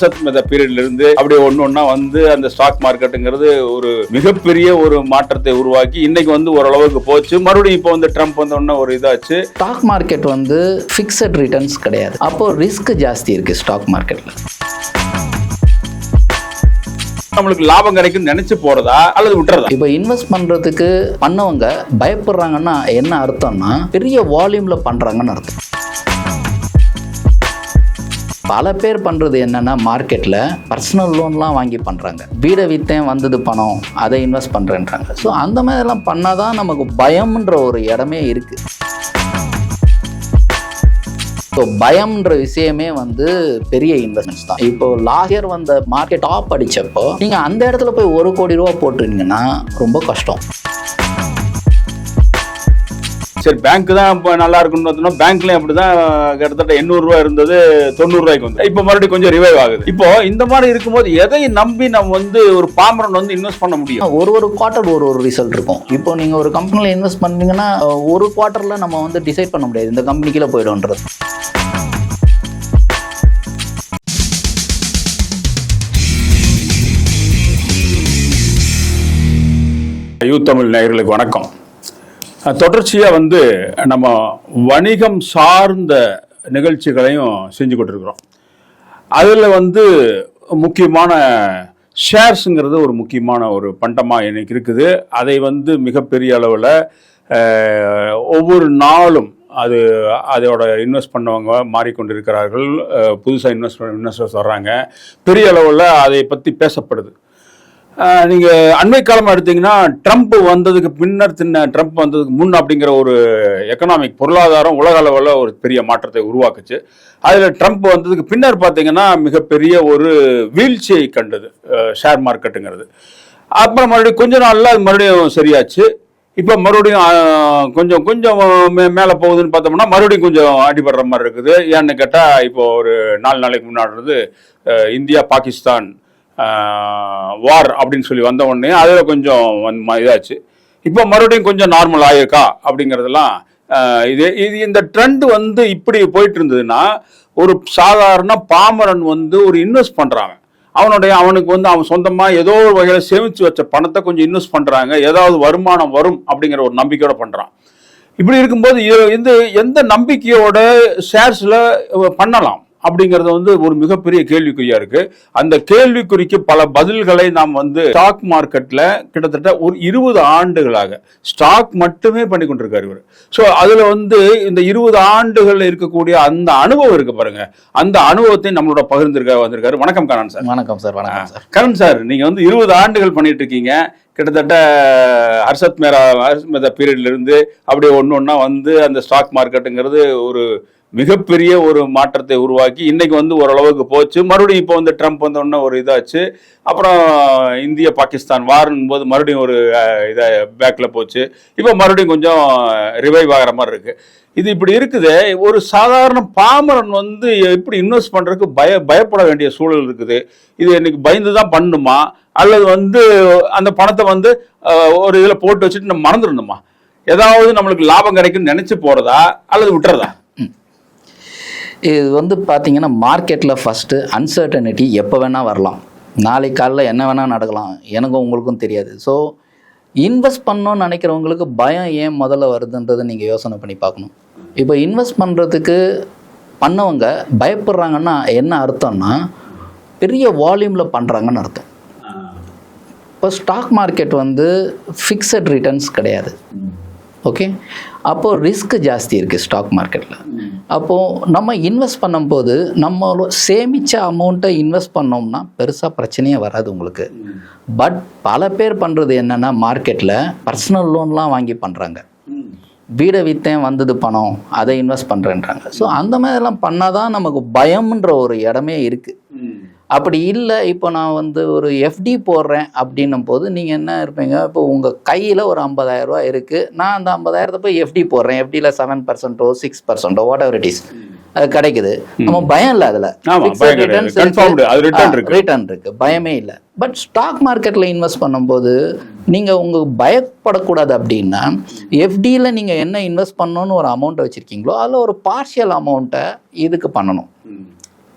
ஹர்ஷத் மெத பீரியட்ல இருந்து அப்படியே ஒண்ணு ஒண்ணா வந்து அந்த ஸ்டாக் மார்க்கெட்டுங்கிறது ஒரு மிகப்பெரிய ஒரு மாற்றத்தை உருவாக்கி இன்னைக்கு வந்து ஓரளவுக்கு போச்சு. மறுபடியும் இப்போ வந்து ட்ரம்ப் வந்த உடனே ஒரு இதாச்சு. ஸ்டாக் மார்க்கெட் வந்து ஃபிக்ஸட் ரிட்டர்ன்ஸ் கிடையாது. அப்போ ரிஸ்க் ஜாஸ்தி இருக்கு ஸ்டாக் மார்க்கெட்ல நம்மளுக்கு லாபம் கிடைக்கும்னு நினைச்சு போறதா அல்லது விட்டுறதா? இப்போ இன்வெஸ்ட் பண்றதுக்கு பண்ணவங்க பயப்படுறாங்கன்னா என்ன அர்த்தம்னா பெரிய வால்யூம்ல பண்றாங்கன்னு அர்த்தம். பல பேர் பண்ணுறது என்னென்னா மார்க்கெட்டில் பர்சனல் லோன்லாம் வாங்கி பண்ணுறாங்க வீடை விற்றேன் வந்தது பணம் அதை இன்வெஸ்ட் பண்ணுறேன்றாங்க ஸோ அந்த மாதிரிலாம் பண்ணால் தான் நமக்கு பயம்ன்ற ஒரு இடமே இருக்குது ஸோ பயம்ன்ற விஷயமே வந்து பெரிய இன்வெஸ்ட்மெண்ட்ஸ் தான். இப்போ லாஸ்ட் இயர் வந்த மார்க்கெட் டாப் அடித்தப்போ நீங்கள் அந்த இடத்துல போய் ஒரு கோடி ரூபா போட்டுருந்தீங்கன்னா ரொம்ப கஷ்டம். சரி பேங்க் தான் இப்போ நல்லா இருக்குன்னு பேங்க்லயும் அப்படிதான் கிட்டத்தட்ட எண்ணூறு ரூபாய் இருந்தது தொண்ணூறு ரூபாய்க்கு வந்து இப்போ மறுபடியும் கொஞ்சம் ரிவைவ் ஆகுது. இப்போ இந்த மாதிரி இருக்கும்போது எதை நம்பி நம்ம வந்து ஒரு பாமரன் வந்து இன்வெஸ்ட் பண்ண முடியும்? ஒரு ஒரு குவார்ட்டர் ஒரு ஒரு ரிசல்ட் இருக்கும். இப்போ நீங்கள் ஒரு கம்பெனியில் இன்வெஸ்ட் பண்ணீங்கன்னா ஒரு குவார்ட்டரில் நம்ம வந்து டிசைட் பண்ண முடியாது. இந்த கம்பெனிக்குள்ள போய்டும்ன்றது. யூ தமிழ் நேயர்களுக்கு வணக்கம். தொடர்ச்சியாக வந்து நம்ம வணிகம் சார்ந்த நிகழ்ச்சிகளையும் செஞ்சு கொண்டிருக்கிறோம். அதில் வந்து முக்கியமான ஷேர்ஸுங்கிறது ஒரு முக்கியமான ஒரு பண்டமாக எனக்கு இருக்குது. அதை வந்து மிகப்பெரிய அளவில் ஒவ்வொரு நாளும் அது அதோட இன்வெஸ்ட் பண்ணவங்க மாறிக்கொண்டிருக்கிறார்கள். புதுசாக இன்வெஸ்ட் இன்வெஸ்டர்ஸ் வர்றாங்க. பெரிய அளவில் அதை பற்றி பேசப்படுது. நீங்கள் நீங்க அண்மை காலமாக எடுத்தீங்கன்னா ட்ரம்ப் வந்ததுக்கு பின்னர் தின்ன ட்ரம்ப் வந்ததுக்கு முன் அப்படிங்கிற ஒரு எக்கனாமிக் பொருளாதாரம் உலக அளவில் ஒரு பெரிய மாற்றத்தை உருவாக்குச்சு. அதில் ட்ரம்ப் வந்ததுக்கு பின்னர் பார்த்தீங்கன்னா மிகப்பெரிய ஒரு வீழ்ச்சியை கண்டது ஷேர் மார்க்கெட்டுங்கிறது. அப்புறம் மறுபடியும் கொஞ்ச நாளில் அது மறுபடியும் சரியாச்சு. இப்போ மறுபடியும் கொஞ்சம் கொஞ்சம் மே மேலே போகுதுன்னு பார்த்தோம்னா மறுபடியும் கொஞ்சம் அடிபடுற மாதிரி இருக்குது. ஏன்னு கேட்டால் இப்போ ஒரு நாலு நாளைக்கு முன்னாடி இந்தியா பாகிஸ்தான் வார் அப்படின்னு சொல்லி வந்த உடனே அதில் கொஞ்சம் இதாச்சு. இப்போ மறுபடியும் கொஞ்சம் நார்மல் ஆயிருக்கா அப்படிங்கிறதெல்லாம் இது இது இந்த ட்ரெண்ட் வந்து இப்படி போயிட்டு இருந்ததுன்னா ஒரு சாதாரண பாமரன் வந்து ஒரு இன்வெஸ்ட் பண்ணுறாங்க அவனுடைய அவனுக்கு வந்து அவன் சொந்தமாக ஏதோ ஒரு வகையில் சேமித்து வச்ச பணத்தை கொஞ்சம் இன்வெஸ்ட் பண்ணுறாங்க ஏதாவது வருமானம் வரும் அப்படிங்கிற ஒரு நம்பிக்கையோட பண்ணுறான் இப்படி இருக்கும்போது இது- எந்த நம்பிக்கையோட ஷேர்ஸில் பண்ணலாம்? அப்படிங்கறது வந்து ஒரு மிகப்பெரிய கேள்விக்குறியா இருக்கு. அந்த கேள்விக்குறிக்கு பல பதில்களை நாம் வந்து ஸ்டாக் மார்க்கெட்ல கிட்டத்தட்ட ஒரு இருபது ஆண்டுகளாக ஸ்டாக் மட்டுமே பண்ணி கொண்டிருக்காரு இவர். ஸோ அதுல வந்து இந்த இருபது ஆண்டுகள் இருக்கக்கூடிய அந்த அனுபவம் இருக்கு பாருங்க. அந்த அனுபவத்தை நம்மளோட பகிர்ந்திருக்க வந்திருக்காரு. வணக்கம் கண்ணன் சார். வணக்கம் சார் வணக்கம் சார். கரண் சார் நீங்க வந்து இருபது ஆண்டுகள் பண்ணிட்டு இருக்கீங்க. கிட்டத்தட்ட ஹர்ஷத் மேரா ஹர்ஷத் மேதா பீரியட்ல இருந்து அப்படியே ஒண்ணு ஒண்ணா வந்து அந்த ஸ்டாக் மார்க்கெட்டுங்கிறது ஒரு மிகப்பெரிய ஒரு மாற்றத்தை உருவாக்கி இன்னைக்கு வந்து ஓரளவுக்கு போச்சு. மறுபடியும் இப்போ வந்து ட்ரம்ப் வந்த உடனே ஒரு இதாச்சு. அப்புறம் இந்திய பாகிஸ்தான் வார்னும் போது மறுபடியும் ஒரு இதை பேக்கில் போச்சு. இப்போ மறுபடியும் கொஞ்சம் ரிவைவ் ஆகிற மாதிரி இருக்கு. இது இப்படி இருக்குது. ஒரு சாதாரண பாமரன் வந்து எப்படி இன்வெஸ்ட் பண்ணுறதுக்கு பய பயப்பட வேண்டிய சூழல் இருக்குது. இது இன்னைக்கு பயந்து தான் பண்ணணுமா அல்லது வந்து அந்த பணத்தை வந்து ஒரு இதில் போட்டு வச்சுட்டு நம்ம மறந்துடணுமா? ஏதாவது நம்மளுக்கு லாபம் கிடைக்கும்னு நினச்சி போகிறதா அல்லது விட்டுறதா? இது வந்து பார்த்தீங்கன்னா மார்க்கெட்டில் ஃபஸ்ட்டு அன்சர்டனிட்டி எப்போ வேணால் வரலாம். நாளைக்கு காலைல என்ன வேணால் நடக்கலாம். எனக்கும் உங்களுக்கும் தெரியாது. ஸோ இன்வெஸ்ட் பண்ணணும்னு நினைக்கிறவங்களுக்கு பயம் ஏன் முதல்ல வருதுன்றதை நீங்கள் யோசனை பண்ணி பார்க்கணும். இப்போ இன்வெஸ்ட் பண்ணுறதுக்கு பண்ணவங்க பயப்படுறாங்கன்னா என்ன அர்த்தம்னா பெரிய வால்யூமில் பண்ணுறாங்கன்னு அர்த்தம். இப்போ ஸ்டாக் மார்க்கெட் வந்து ஃபிக்ஸட் ரிட்டர்ன்ஸ் கிடையாது. ஓகே அப்போது ரிஸ்க் ஜாஸ்தி இருக்குது ஸ்டாக் மார்க்கெட்டில் அப்போது நம்ம இன்வெஸ்ட் பண்ணும்போது நம்ம சேமித்த அமௌண்ட்டை இன்வெஸ்ட் பண்ணோம்னா பெருசாக பிரச்சனையே வராது உங்களுக்கு. பட் பல பேர் பண்ணுறது என்னென்னா மார்க்கெட்டில் பர்சனல் லோன்லாம் வாங்கி பண்ணுறாங்க வீடை விற்றேன் வந்தது பணம் அதை இன்வெஸ்ட் பண்ணுறேன்றாங்க ஸோ அந்த மாதிரிலாம் பண்ணால் தான் நமக்கு பயம்ன்ற ஒரு இடமே இருக்குது அப்படி இல்லை இப்போ நான் வந்து ஒரு எஃப்டி போடுறேன் அப்படின்னும் போது நீங்கள் என்ன இருப்பீங்க? இப்போ உங்கள் கையில் ஒரு 50000 ரூபாய் இருக்குது நான் அந்த ஐம்பதாயிரத்தை போய் எஃப்டி போடுறேன். எஃப்டியில் செவன் பர்சன்ட்டோ சிக்ஸ் பர்சன்ட்டோ வாட் எவர் இட் இஸ் அது கிடைக்குது. நம்ம பயம் இல்லை அதில். ரிட்டர்ன் இருக்கு. பயமே இல்லை. பட் ஸ்டாக் மார்க்கெட்டில் இன்வெஸ்ட் பண்ணும்போது நீங்கள் உங்களுக்கு பயப்படக்கூடாது அப்படின்னா எஃப்டியில் நீங்கள் என்ன இன்வெஸ்ட் பண்ணணும்னு ஒரு அமௌண்ட்டை வச்சுருக்கீங்களோ அதில் ஒரு பார்ஷியல் அமௌண்ட்டை இதுக்கு பண்ணணும்.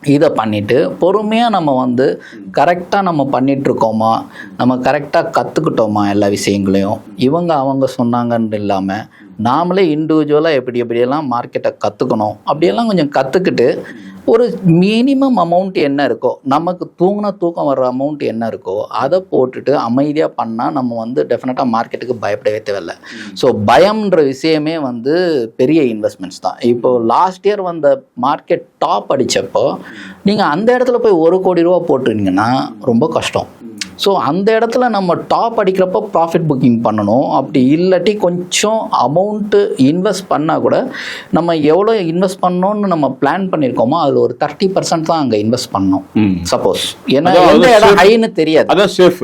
இதை பண்ணிவிட்டு பொறுமையாக நம்ம வந்து கரெக்டாக நம்ம பண்ணிகிட்ருக்கோமா நம்ம கரெக்டாக கற்றுக்கிட்டோமா எல்லா விஷயங்களையும்? இவங்க அவங்க சொன்னாங்கன்னு இல்லாமல் நாமளே இண்டிவிஜுவலாக எப்படி எப்படியெல்லாம் மார்க்கெட்டை கற்றுக்கணும் அப்படியெல்லாம் கொஞ்சம் கற்றுக்கிட்டு ஒரு மினிமம் அமௌண்ட் என்ன இருக்கோ நமக்கு தூங்கினா தூக்கம் வர்ற அமௌண்ட் என்ன இருக்கோ அதை போட்டுட்டு அமைதியாக பண்ணால் நம்ம வந்து டெஃபினட்டாக மார்க்கெட்டுக்கு பயப்படவே தேவையில்ல. ஸோ பயம்ன்ற விஷயமே வந்து பெரிய இன்வெஸ்ட்மெண்ட்ஸ் தான். இப்போ லாஸ்ட் இயர் வந்த மார்க்கெட் டாப் அடித்தப்போ நீங்கள் அந்த இடத்துல போய் ஒரு கோடி ரூபா போட்டுருந்தீங்கன்னா ரொம்ப கஷ்டம். ஸோ அந்த இடத்துல நம்ம டாப் அடிக்கிறப்போ ப்ராஃபிட் புக்கிங் பண்ணணும். அப்படி இல்லாட்டி கொஞ்சம் அமௌண்ட்டு இன்வெஸ்ட் பண்ணால் கூட நம்ம எவ்வளோ இன்வெஸ்ட் பண்ணோன்னு நம்ம பிளான் பண்ணியிருக்கோமோ அதில் ஒரு தேர்ட்டி பர்சன்ட் தான் அங்கே இன்வெஸ்ட் பண்ணணும். சப்போஸ் ஏன்னா எந்த இடம். ஹைன்னு தெரியாது. அதான் சேஃப்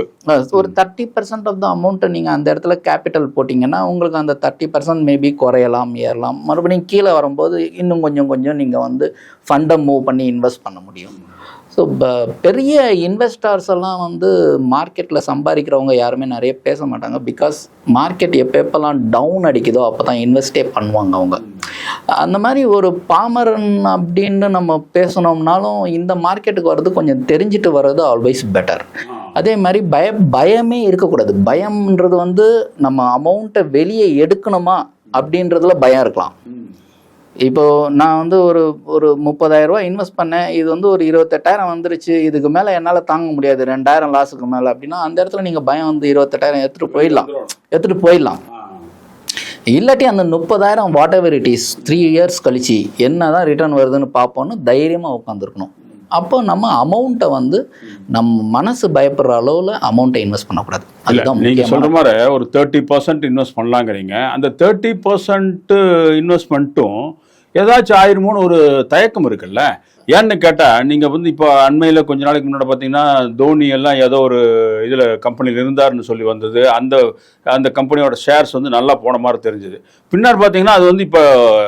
ஒரு தேர்ட்டி பர்சன்ட் ஆஃப் த அமௌண்ட்டை நீங்கள் அந்த இடத்துல கேபிட்டல் போட்டிங்கன்னா உங்களுக்கு அந்த தேர்ட்டி பர்சன்ட் மேபி குறையலாம் ஏறலாம். மறுபடியும் கீழே வரும்போது இன்னும் கொஞ்சம் கொஞ்சம் நீங்கள் வந்து ஃபண்டை மூவ் பண்ணி இன்வெஸ்ட் பண்ண முடியும். ஸோ பெரிய இன்வெஸ்டர்ஸ் எல்லாம் வந்து மார்க்கெட்டில் சம்பாதிக்கிறவங்க யாருமே நிறைய பேச மாட்டாங்க. பிகாஸ் மார்க்கெட் எப்போ எப்போல்லாம் டவுன் அடிக்குதோ அப்போ தான் இன்வெஸ்டே பண்ணுவாங்க அவங்க. அந்த மாதிரி ஒரு பாமரன் அப்படின்னு நம்ம பேசணும்னாலும் இந்த மார்க்கெட்டுக்கு வர்றது கொஞ்சம் தெரிஞ்சுட்டு வர்றது ஆல்வேஸ் பெட்டர் அதே மாதிரி பய பயமே இருக்கக்கூடாது. பயம்ன்றது வந்து நம்ம அமௌண்ட்டை வெளியே எடுக்கணுமா அப்படின்றதுல பயம் இருக்கலாம். இப்போ நான் வந்து ஒரு ஒரு முப்பதாயிரம் ரூபாய் இன்வெஸ்ட் பண்ணேன். இது வந்து ஒரு இருபத்தெட்டாயிரம் வந்துருச்சு. இதுக்கு மேலே என்னால் தாங்க முடியாது. ரெண்டாயிரம் லாஸுக்கு மேலே அப்படின்னா அந்த இடத்துல நீங்கள் பயம் வந்து இருபத்தெட்டாயிரம் எடுத்துகிட்டு போயிடலாம். எடுத்துகிட்டு போயிடலாம். இல்லாட்டி அந்த முப்பதாயிரம் whatever it is three years கழிச்சு என்ன தான் ரிட்டர்ன் வருதுன்னு பார்ப்போன்னு தைரியமாக உட்காந்துருக்கணும் அப்போ நம்ம அமௌண்ட்டை வந்து நம்ம மனசு பயப்படுற அளவில் அமௌண்ட்டை இன்வெஸ்ட் பண்ணக்கூடாது. அதுதான் நீங்க முக்கியமான சொல்ற மாதிரி ஒரு தேர்ட்டி பர்சன்ட் இன்வெஸ்ட் பண்ணலாங்கிறீங்க. அந்த தேர்ட்டி பர்சன்ட் இன்வெஸ்ட்மெண்ட்டும் ஏதாச்சும் ஆயிருமோன்னு ஒரு தயக்கம் இருக்குல்ல? ஏன்னு கேட்டால் நீங்கள் வந்து இப்போ அண்மையில் கொஞ்ச நாளைக்கு முன்னாடி பார்த்தீங்கன்னா தோனி எல்லாம் ஏதோ ஒரு இதில் கம்பெனியில் இருந்தாருன்னு சொல்லி வந்தது. அந்த அந்த கம்பெனியோட ஷேர்ஸ் வந்து நல்லா போன மாதிரி தெரிஞ்சுது. பின்னர் பார்த்தீங்கன்னா அது வந்து இப்போ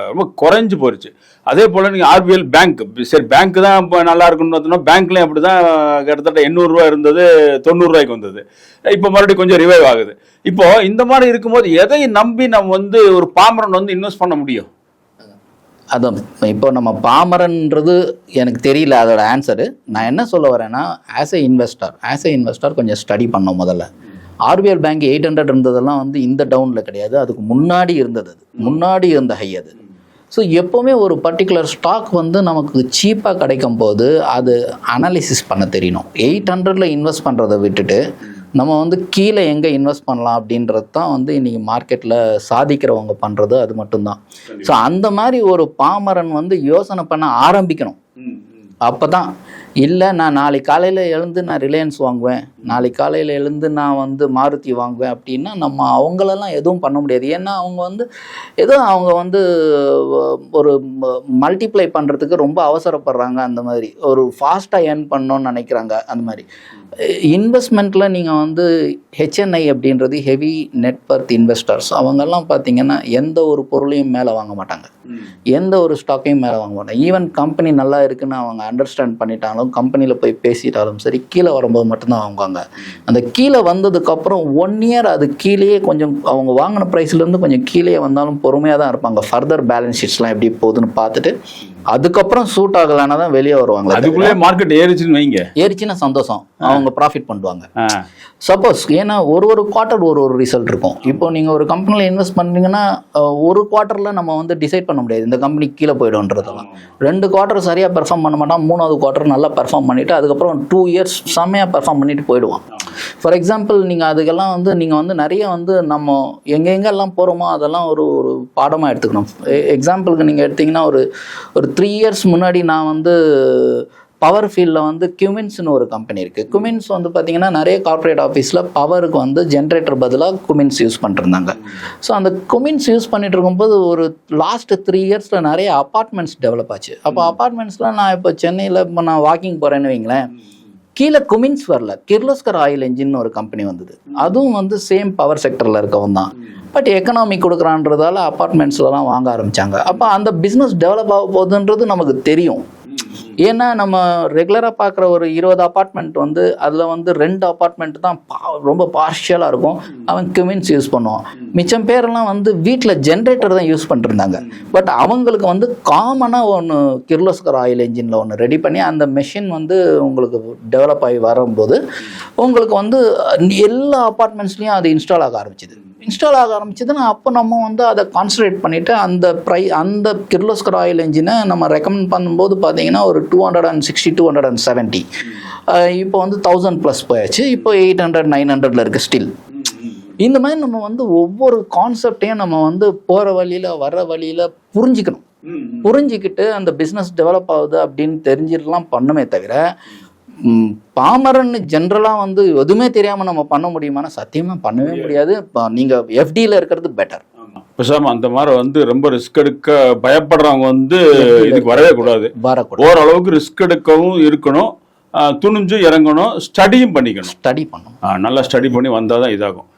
ரொம்ப குறைஞ்சு போயிடுச்சு அதே போல் நீங்கள் ஆர்பிஎல் பேங்க் சரி பேங்க் தான் இப்போ நல்லா இருக்குன்னு பார்த்தோம்னா பேங்க்லேயும் அப்படி தான் கிட்டத்தட்ட எண்ணூறுரூவா இருந்தது தொண்ணூறுரூவாய்க்கு வந்தது. இப்போ மறுபடியும் கொஞ்சம் ரிவைவ் ஆகுது. இப்போது இந்த மாதிரி இருக்கும்போது எதை நம்பி நம்ம வந்து ஒரு பாமரன் வந்து இன்வெஸ்ட் பண்ண முடியும்? அதான் இப்போ நம்ம பாமரன்றது எனக்கு தெரியல அதோட ஆன்சரு நான் என்ன சொல்ல வரேன்னா as a investor as a investor கொஞ்சம் ஸ்டடி பண்ணோம் முதல்ல. ஆர்பிஎல் பேங்க் எயிட் ஹண்ட்ரட் இருந்ததெல்லாம் வந்து இந்த டவுனில் கிடையாது. அதுக்கு முன்னாடி இருந்தது அது. முன்னாடி இருந்த ஹை அது. ஸோ எப்போவுமே ஒரு பர்டிகுலர் ஸ்டாக் வந்து நமக்கு சீப்பாக கிடைக்கும் போது அது அனாலிசிஸ் பண்ண தெரியணும். எயிட் ஹண்ட்ரடில் இன்வெஸ்ட் பண்ணுறதை விட்டுட்டு நம்ம வந்து கீழே எங்கே இன்வெஸ்ட் பண்ணலாம் அப்படின்றது தான் வந்து இன்றைக்கி மார்க்கெட்டில் சாதிக்கிறவங்க பண்ணுறது அது மட்டும்தான். ஸோ அந்த மாதிரி ஒரு பாமரன் வந்து யோசனை பண்ண ஆரம்பிக்கணும். அப்போ தான் இல்லை நான் நாளைக்கு காலையில் எழுந்து நான் ரிலையன்ஸ் வாங்குவேன். நாளைக்கு காலையில் எழுந்து நான் வந்து மாருதி வாங்குவேன் அப்படின்னா நம்ம அவங்களெல்லாம் எதுவும் பண்ண முடியாது. ஏன்னா அவங்க வந்து ஏதோ அவங்க வந்து ஒரு மல்டிப்ளை பண்ணுறதுக்கு ரொம்ப அவசரப்படுறாங்க அந்த மாதிரி. ஒரு ஃபாஸ்ட்டாக ஏர்ன் பண்ணணும்னு நினைக்கிறாங்க அந்த மாதிரி. இன்வெஸ்ட்மெண்ட்டில் நீங்கள் வந்து ஹெச்என்ஐ அப்படின்றது ஹெவி நெட்வொர்த் இன்வெஸ்டர்ஸ் அவங்கெல்லாம் பார்த்தீங்கன்னா எந்த ஒரு பொருளையும் மேலே வாங்க மாட்டாங்க. எந்த ஒரு ஸ்டாக்கையும் மேலே வாங்க மாட்டாங்க. ஈவன் கம்பெனி நல்லா இருக்குன்னு அவங்க அண்டர்ஸ்டாண்ட் பண்ணிட்டாலும் கம்பெனியில் போய் பேசிட்டாலும் சரி கீழே வரும்போது மட்டும்தான் வாங்குவாங்க. அந்த கீழே வந்ததுக்கப்புறம் ஒன் இயர் அது கீழேயே கொஞ்சம் அவங்க வாங்கின ப்ரைஸ்லேருந்து கொஞ்சம் கீழே வந்தாலும் பொறுமையாக தான் இருப்பாங்க. ஃபர்தர் பேலன்ஸ் ஷீட்ஸ்லாம் எப்படி போகுதுன்னு பார்த்துட்டு அதுக்கப்புறம் சூட் ஆகலைன்னா தான் வெளியே வருவாங்க அதுக்குள்ளே மார்க்கெட் ஏறிச்சுன்னு வைங்க. ஏறிச்சுன்னா சந்தோஷம். அவங்க ப்ராஃபிட் பண்ணுவாங்க. சப்போஸ் ஏன்னா ஒரு ஒரு குவார்ட்டர் ஒரு ஒரு ரிசல்ட் இருக்கும். இப்போ நீங்கள் ஒரு கம்பெனியில் இன்வெஸ்ட் பண்ணுறீங்கன்னா அஹ், ஒரு குவார்ட்டரில் நம்ம வந்து டிசைட் பண்ண முடியாது. இந்த கம்பெனி கீழே போய்டும்ன்றதெல்லாம். ரெண்டு குவார்ட்டர் சரியாக பெர்ஃபார்ம் பண்ண மாட்டான் மூணாவது குவார்ட்டர் நல்லா பெர்ஃபார்ம் பண்ணிவிட்டு அதுக்கப்புறம் டூ இயர்ஸ் செம்மையாக பெர்ஃபார்ம் பண்ணிட்டு போயிடுவான். ஃபார் எக்ஸாம்பிள் நீங்கள் அதுக்கெல்லாம் வந்து நீங்கள் வந்து நிறைய வந்து நம்ம எங்கே எங்கெல்லாம் போகிறோமோ அதெல்லாம் ஒரு ஒரு பாடமாக எடுத்துக்கணும். எக்ஸாம்பிளுக்கு நீங்கள் எடுத்தீங்கன்னா ஒரு ஒரு த்ரீ இயர்ஸ் முன்னாடி நான் வந்து பவர் ஃபீல்டில் வந்து குமின்ஸ்னு ஒரு கம்பெனி இருக்குது குமின்ஸ் வந்து பார்த்தீங்கன்னா நிறைய கார்ப்பரேட் ஆஃபீஸில் பவருக்கு வந்து ஜென்ரேட்டர் பதிலாக குமின்ஸ் யூஸ் பண்ணிருந்தாங்க ஸோ அந்த குமின்ஸ் யூஸ் பண்ணிட்டு இருக்கும்போது ஒரு லாஸ்ட் த்ரீ இயர்ஸில் நிறைய அப்பார்ட்மெண்ட்ஸ் டெவலப் ஆச்சு. அப்போ அப்பார்ட்மெண்ட்ஸில் நான் இப்போ சென்னையில் இப்போ நான் வாக்கிங் போகிறேன்னு வைங்களேன். கீழே குமின்ஸ் வரல. கிர்லோஸ்கர் ஆயில் என்ஜின் ஒரு கம்பெனி வந்தது. அதுவும் வந்து சேம் பவர் செக்டரில் இருக்கவன் தான். பட் எக்கனாமி கொடுக்குறான்றதால அப்பார்ட்மெண்ட்ஸ்லலாம் வாங்க ஆரம்பிச்சாங்க. அப்போ அந்த பிஸ்னஸ் டெவலப் ஆக போகுதுன்றது நமக்கு தெரியும். ஏன்னா நம்ம ரெகுலராக பார்க்குற ஒரு இருபது அப்பார்ட்மெண்ட் வந்து அதில் வந்து ரெண்டு அப்பார்ட்மெண்ட் தான் பா- ரொம்ப பார்ஷியலாக இருக்கும். அவன் கிமின்ஸ் யூஸ் பண்ணுவான். மிச்சம் பேரெல்லாம் வந்து வீட்டில் ஜென்ரேட்டர் தான் யூஸ் பண்ணிருந்தாங்க. பட் அவங்களுக்கு வந்து காமனாக ஒன்று கிர்லோஸ்கர் ஆயில் என்ஜினில் ஒன்று ரெடி பண்ணி அந்த மெஷின் வந்து உங்களுக்கு டெவலப் ஆகி வரும்போது உங்களுக்கு வந்து எல்லா அப்பார்ட்மெண்ட்ஸ்லேயும் அது இன்ஸ்டால் ஆக ஆரம்பிச்சிது. இன்ஸ்டால் ஆக ஆரம்பிச்சதுன்னா அப்போ நம்ம வந்து அதை கான்சன்ட்ரேட் பண்ணிவிட்டு அந்த ப்ரை அந்த கிர்லோஸ்கர் ஆயில் என்ஜினை நம்ம ரெக்கமெண்ட் பண்ணும்போது பார்த்தீங்கன்னா ஒரு two hundred and sixty two hundred and seventy இப்போ வந்து தௌசண்ட் ப்ளஸ் போயாச்சு. இப்போ எயிட் ஹண்ட்ரட் நைன் ஹண்ட்ரட்ல இருக்குது ஸ்டில் இந்த மாதிரி நம்ம வந்து ஒவ்வொரு கான்செப்டையும் நம்ம வந்து போகிற வழியில் வர வழியில் புரிஞ்சுக்கணும். புரிஞ்சுக்கிட்டு அந்த பிஸ்னஸ் டெவலப் ஆகுது அப்படின்னு தெரிஞ்சிடலாம் பண்ணுமே தவிர பாமரன் ஜென்ரலாக வந்து எதுவுமே தெரியாமல் நம்ம பண்ண முடியுமானா சத்தியமாக பண்ணவே முடியாது. இப்போ நீங்கள் எஃப்டியில் இருக்கிறது பெட்டர் பேசாம அந்த மாதிரி வந்து ரொம்ப ரிஸ்க் எடுக்க பயப்படுறவங்க வந்து இதுக்கு வரவே கூடாது. வரக்கூடாது. ஓரளவுக்கு ரிஸ்க் எடுக்கவும் இருக்கணும். ஆஹ் துணிஞ்சு இறங்கணும் ஸ்டடியும் பண்ணிக்கணும். ஸ்டடி பண்ணணும். நல்லா ஸ்டடி பண்ணி வந்தால் தான் இதாகும்.